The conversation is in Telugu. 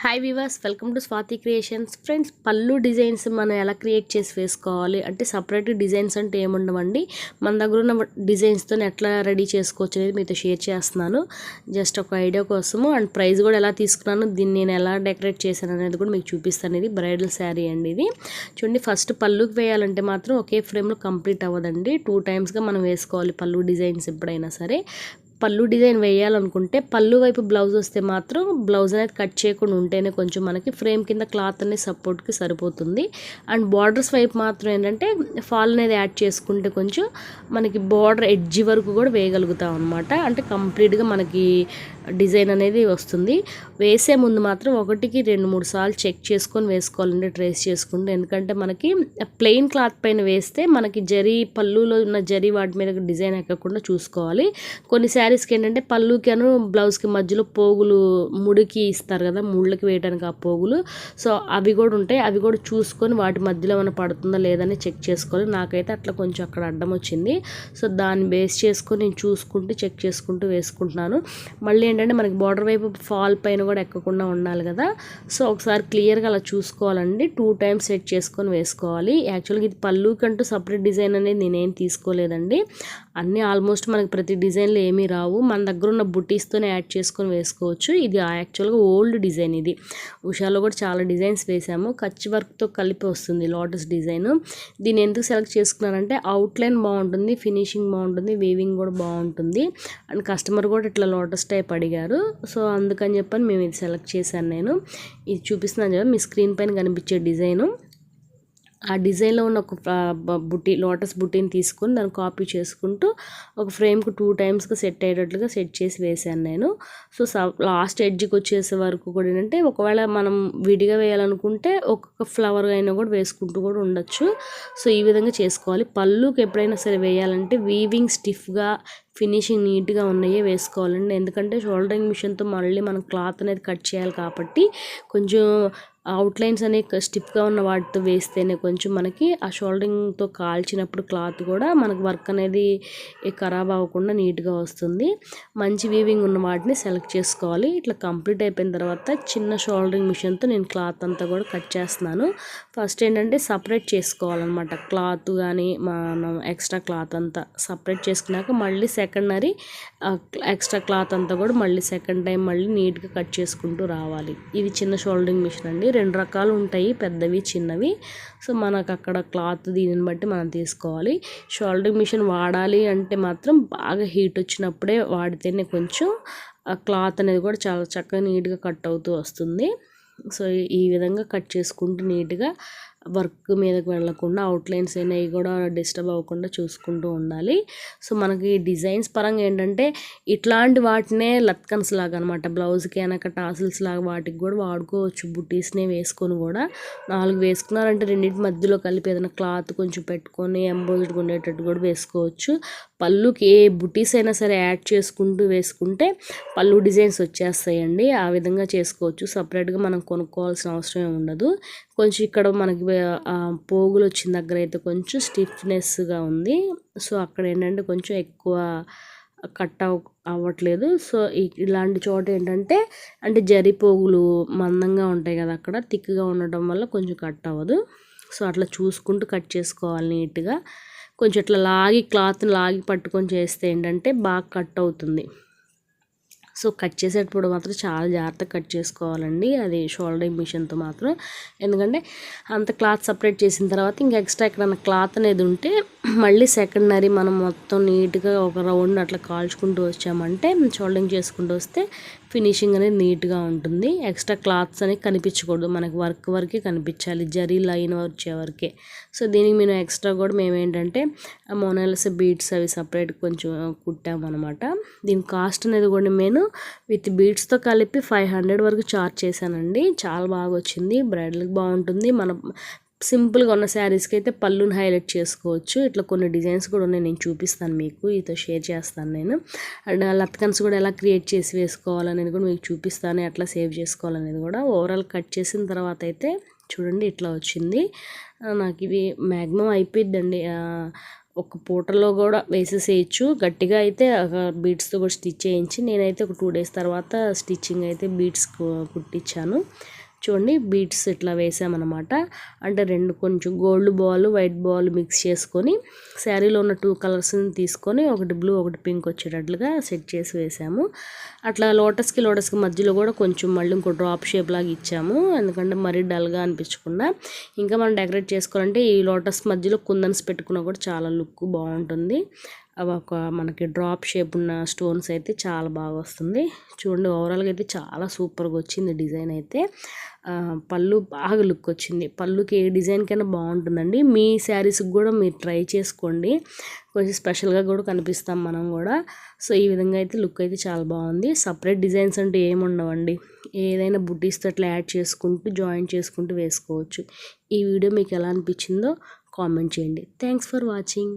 Hi viewers welcome to Swathi creations friends పళ్ళు డిజైన్స్ మనం ఎలా క్రియేట్ చేసి వేసుకోవాలి? అంటే సపరేట్ డిజైన్స్ అంటే ఏముండవండి? మన దగ్గర ఉన్న డిజైన్స్తో ఎట్లా రెడీ చేసుకోవచ్చు అనేది మీతో షేర్ చేస్తున్నాను. జస్ట్ ఒక ఐడియా కోసము అండ్ ప్రైస్ కూడా ఎలా తీసుకున్నాను దీన్ని నేను ఎలా డెకరేట్ చేశాను అనేది కూడా మీకు చూపిస్తాను. ఇది బ్రైడల్ శారీ అండి ఇది. చూడండి ఫస్ట్ పళ్ళుకి వేయాలంటే మాత్రం ఒకే ఫ్రేమ్లో కంప్లీట్ అవ్వదండి. టూ టైమ్స్గా మనం వేసుకోవాలి పళ్ళు డిజైన్స్ ఎప్పుడైనా సరే. పళ్ళు డిజైన్ వేయాలనుకుంటే పళ్ళు వైపు బ్లౌజ్ వస్తే మాత్రం బ్లౌజ్ అనేది కట్ చేయకుండా ఉంటేనే కొంచెం మనకి ఫ్రేమ్ కింద క్లాత్ అనేది సపోర్ట్కి సరిపోతుంది. అండ్ బార్డర్స్ వైపు మాత్రం ఏంటంటే ఫాల్ అనేది యాడ్ చేసుకుంటే కొంచెం మనకి బార్డర్ ఎడ్జి వరకు కూడా వేయగలుగుతాం అనమాట అంటే కంప్లీట్గా మనకి డిజైన్ అనేది వస్తుంది. వేసే ముందు మాత్రం ఒకటికి రెండు మూడు సార్లు చెక్ చేసుకొని వేసుకోవాలండి ట్రేస్ చేసుకుంటే. ఎందుకంటే మనకి ప్లెయిన్ క్లాత్ పైన వేస్తే మనకి జరీ పళ్ళులో ఉన్న జరీ వాటి మీద డిజైన్ ఎక్కకుండా చూసుకోవాలి. కొన్ని శారీస్కి ఏంటంటే పళ్ళుకి అను బ్లౌజ్కి మధ్యలో పోగులు ముడికి ఇస్తారు కదా ముళ్ళకి వేయడానికి ఆ పోగులు. సో అవి కూడా ఉంటాయి. అవి కూడా చూసుకొని వాటి మధ్యలో ఏమైనా పడుతుందా లేదని చెక్ చేసుకోవాలి. నాకైతే అట్లా కొంచెం అక్కడ అడ్డం వచ్చింది. సో దాన్ని బేస్ చేసుకొని నేను చూసుకుంటూ చెక్ చేసుకుంటూ వేసుకుంటున్నాను. మళ్ళీ ఏంటంటే మనకి బార్డర్ వైపు ఫాల్ పైన కూడా ఎక్కకుండా ఉండాలి కదా. సో ఒకసారి క్లియర్గా అలా చూసుకోవాలండి. టూ టైమ్స్ సెట్ చేసుకొని వేసుకోవాలి. యాక్చువల్గా ఇది పళ్ళుకంటూ సపరేట్ డిజైన్ అనేది నేనేం తీసుకోలేదండి. అన్నీ ఆల్మోస్ట్ మనకి ప్రతి డిజైన్లు ఏమీ రావు. మన దగ్గర ఉన్న బుటీస్తోనే యాడ్ చేసుకొని వేసుకోవచ్చు. ఇది యాక్చువల్గా ఓల్డ్ డిజైన్ ఇది. ఉషాలో కూడా చాలా డిజైన్స్ వేసాము. కచ్ వర్క్తో కలిపి వస్తుంది లోటస్ డిజైన్. దీన్ని ఎందుకు సెలెక్ట్ చేసుకున్నానంటే అవుట్లైన్ బాగుంటుంది ఫినిషింగ్ బాగుంటుంది వీవింగ్ కూడా బాగుంటుంది. అండ్ కస్టమర్ కూడా ఇట్లా లోటస్ టైప్ అడిగారు. సో అందుకని చెప్పని మేము ఇది సెలెక్ట్ చేశాను నేను. ఇది చూపిస్తున్నాను కదా మీ స్క్రీన్ పైన కనిపించే డిజైను. ఆ డిజైన్లో ఉన్న ఒక బుట్టి లోటస్ బుట్టిని తీసుకొని దాన్ని కాపీ చేసుకుంటూ ఒక ఫ్రేమ్కి టూ టైమ్స్గా సెట్ అయ్యేటట్లుగా సెట్ చేసి వేసాను నేను. సో లాస్ట్ ఎడ్జ్కి వచ్చేసే వరకు కూడా ఏంటంటే ఒకవేళ మనం విడిగా వేయాలనుకుంటే ఒక్కొక్క ఫ్లవర్ అయినా కూడా వేసుకుంటూ కూడా ఉండొచ్చు. సో ఈ విధంగా చేసుకోవాలి. పళ్ళుకి ఎప్పుడైనా సరే వేయాలంటే వీవింగ్ స్టిఫ్గా ఫినిషింగ్ నీట్గా ఉన్నాయే వేసుకోవాలండి. ఎందుకంటే షోల్డరింగ్ మిషన్తో మళ్ళీ మనం క్లాత్ అనేది కట్ చేయాలి కాబట్టి కొంచెం అవుట్లైన్స్ అనేవి స్టిప్గా ఉన్న వాటితో వేస్తేనే కొంచెం మనకి ఆ షోల్డరింగ్తో కాల్చినప్పుడు క్లాత్ కూడా మనకు వర్క్ అనేది ఖరాబ్ అవ్వకుండా నీట్గా వస్తుంది. మంచి వీవింగ్ ఉన్న వాటిని సెలెక్ట్ చేసుకోవాలి. ఇట్లా కంప్లీట్ అయిపోయిన తర్వాత చిన్న షోల్డరింగ్ మిషన్తో నేను క్లాత్ అంతా కూడా కట్ చేస్తున్నాను. ఫస్ట్ ఏంటంటే సపరేట్ చేసుకోవాలన్నమాట. క్లాత్ కానీ మనం ఎక్స్ట్రా క్లాత్ అంతా సపరేట్ చేసుకున్నాక మళ్ళీ సెకండరీ ఎక్స్ట్రా క్లాత్ అంతా కూడా మళ్ళీ సెకండ్ టైం మళ్ళీ నీట్గా కట్ చేసుకుంటూ రావాలి. ఇది చిన్న షోల్డరింగ్ మిషన్ అండి. రెండు రకాలు ఉంటాయి పెద్దవి చిన్నవి. సో మనకు అక్కడ క్లాత్ దీనిని బట్టి మనం తీసుకోవాలి. షోల్డరింగ్ మిషన్ వాడాలి అంటే మాత్రం బాగా హీట్ వచ్చినప్పుడే వాడితేనే కొంచెం ఆ క్లాత్ అనేది కూడా చాలా చక్కగా నీట్గా కట్ అవుతూ వస్తుంది. సో ఈ విధంగా కట్ చేసుకుంటూ నీట్గా వర్క్ మీదకి వెళ్ళకుండా అవుట్లైన్స్ అయినవి కూడా డిస్టర్బ్ అవ్వకుండా చూసుకుంటూ ఉండాలి. సో మనకి డిజైన్స్ పరంగా ఏంటంటే ఇట్లాంటి వాటినే లత్కన్స్ లాగా అనమాట బ్లౌజ్కి అనక టాసిల్స్ లాగా వాటికి కూడా వాడుకోవచ్చు బుటీస్నే వేసుకొని కూడా. నాలుగు వేసుకున్నారంటే రెండింటి మధ్యలో కలిపి ఏదైనా క్లాత్ కొంచెం పెట్టుకొని ఎంబోజ్డ్ ఉండేటట్టు కూడా వేసుకోవచ్చు. పళ్ళుకి ఏ బుటీస్ అయినా సరే యాడ్ చేసుకుంటూ వేసుకుంటే పళ్ళు డిజైన్స్ వచ్చేస్తాయండి. ఆ విధంగా చేసుకోవచ్చు. సపరేట్గా మనం కొనుక్కోవాల్సిన అవసరం ఉండదు. కొంచెం ఇక్కడ మనకి పోగులు వచ్చిన దగ్గర అయితే కొంచెం స్టిఫ్నెస్గా ఉంది. సో అక్కడ ఏంటంటే కొంచెం ఎక్కువ కట్ అవ్ అవ్వట్లేదు. సో ఇలాంటి చోట ఏంటంటే అంటే జరి పోగులు మందంగా ఉంటాయి కదా అక్కడ థిక్గా ఉండటం వల్ల కొంచెం కట్ అవ్వదు. సో అట్లా చూసుకుంటూ కట్ చేసుకోవాలి నీట్గా. కొంచెం ఇట్లా లాగి క్లాత్ని లాగి పట్టుకొని చేస్తే ఏంటంటే బాగా కట్ అవుతుంది. సో కట్ చేసేటప్పుడు మాత్రం చాలా జాగ్రత్తగా కట్ చేసుకోవాలండి. అది షోల్డరింగ్ మిషన్తో మాత్రం. ఎందుకంటే అంత క్లాత్ సపరేట్ చేసిన తర్వాత ఇంకా ఎక్స్ట్రా ఎక్కడన్నా క్లాత్ అనేది ఉంటే మళ్ళీ సెకండరీ మనం మొత్తం నీట్గా ఒక రౌండ్ అట్లా కాల్చుకుంటూ వచ్చామంటే షోల్డరింగ్ చేసుకుంటూ వస్తే ఫినిషింగ్ అనేది నీట్గా ఉంటుంది. ఎక్స్ట్రా క్లాత్స్ అనేవి కనిపించకూడదు. మనకి వర్క్ వరకే కనిపించాలి. జరీ లైన్ వచ్చే వరకే. సో దీనికి మేము ఎక్స్ట్రా కూడా మేము ఏంటంటే మోనాలిస బీడ్స్ అవి సపరేట్ కొంచెం కుట్టామన్నమాట. దీని కాస్ట్ అనేది కూడా నేను విత్ బీడ్స్తో కలిపి ఫైవ్ హండ్రెడ్ వరకు చార్జ్ చేశానండి. చాలా బాగా వచ్చింది. బ్రైడల్కి బాగుంటుంది. మన సింపుల్గా ఉన్న శారీస్కి అయితే పళ్ళుని హైలైట్ చేసుకోవచ్చు. ఇట్లా కొన్ని డిజైన్స్ కూడా ఉన్నాయి నేను చూపిస్తాను మీకు. ఇతో షేర్ చేస్తాను నేను. అండ్ లత్కన్స్ కూడా ఎలా క్రియేట్ చేసి వేసుకోవాలనేది కూడా మీకు చూపిస్తాను. ఎట్లా సేవ్ చేసుకోవాలనేది కూడా. ఓవరాల్ కట్ చేసిన తర్వాత అయితే చూడండి ఇట్లా వచ్చింది. నాకు ఇవి మ్యాక్సిమం అయిపోయిద్దండి. ఒక పూటలో కూడా వేసేసేయచ్చు. గట్టిగా అయితే బీట్స్తో కూడా స్టిచ్ చేయించి నేనైతే ఒక టూ డేస్ తర్వాత స్టిచ్చింగ్ అయితే బీట్స్ కుట్టించాను. చూడండి బీట్స్ ఇట్లా వేసామన్నమాట. అంటే రెండు కొంచెం gold ball white ball mix చేసుకొని శారీలో ఉన్న టూ కలర్స్ని తీసుకొని ఒకటి బ్లూ ఒకటి పింక్ వచ్చేటట్లుగా సెట్ చేసి వేసాము. అట్లా లోటస్కి లోటస్కి మధ్యలో కూడా కొంచెం మళ్ళీ ఇంకో డ్రాప్ షేప్ లాగా ఇచ్చాము. ఎందుకంటే మరీ డల్గా అనిపించకుండా. ఇంకా మనం డెకరేట్ చేసుకోవాలంటే ఈ లోటస్ మధ్యలో కుందన్స్ పెట్టుకున్నా కూడా చాలా లుక్ బాగుంటుంది. ఒక మనకి డ్రాప్ షేప్ ఉన్న స్టోన్స్ అయితే చాలా బాగా వస్తుంది. చూడండి ఓవరాల్గా అయితే చాలా సూపర్గా వచ్చింది డిజైన్ అయితే. పళ్ళు బాగా లుక్ వచ్చింది. పళ్ళుకి ఏ డిజైన్ కైనా బాగుంటుందండి. మీ శారీస్కి కూడా మీరు ట్రై చేసుకోండి. కొంచెం స్పెషల్గా కూడా కనిపిస్తాం మనం కూడా. సో ఈ విధంగా అయితే లుక్ అయితే చాలా బాగుంది. సపరేట్ డిజైన్స్ అంటే ఏమి ఉండవండి. ఏదైనా బుడ్డీస్తో అట్లా యాడ్ చేసుకుంటూ జాయిన్ చేసుకుంటూ వేసుకోవచ్చు. ఈ వీడియో మీకు ఎలా అనిపించిందో కామెంట్ చేయండి. Thanks for watching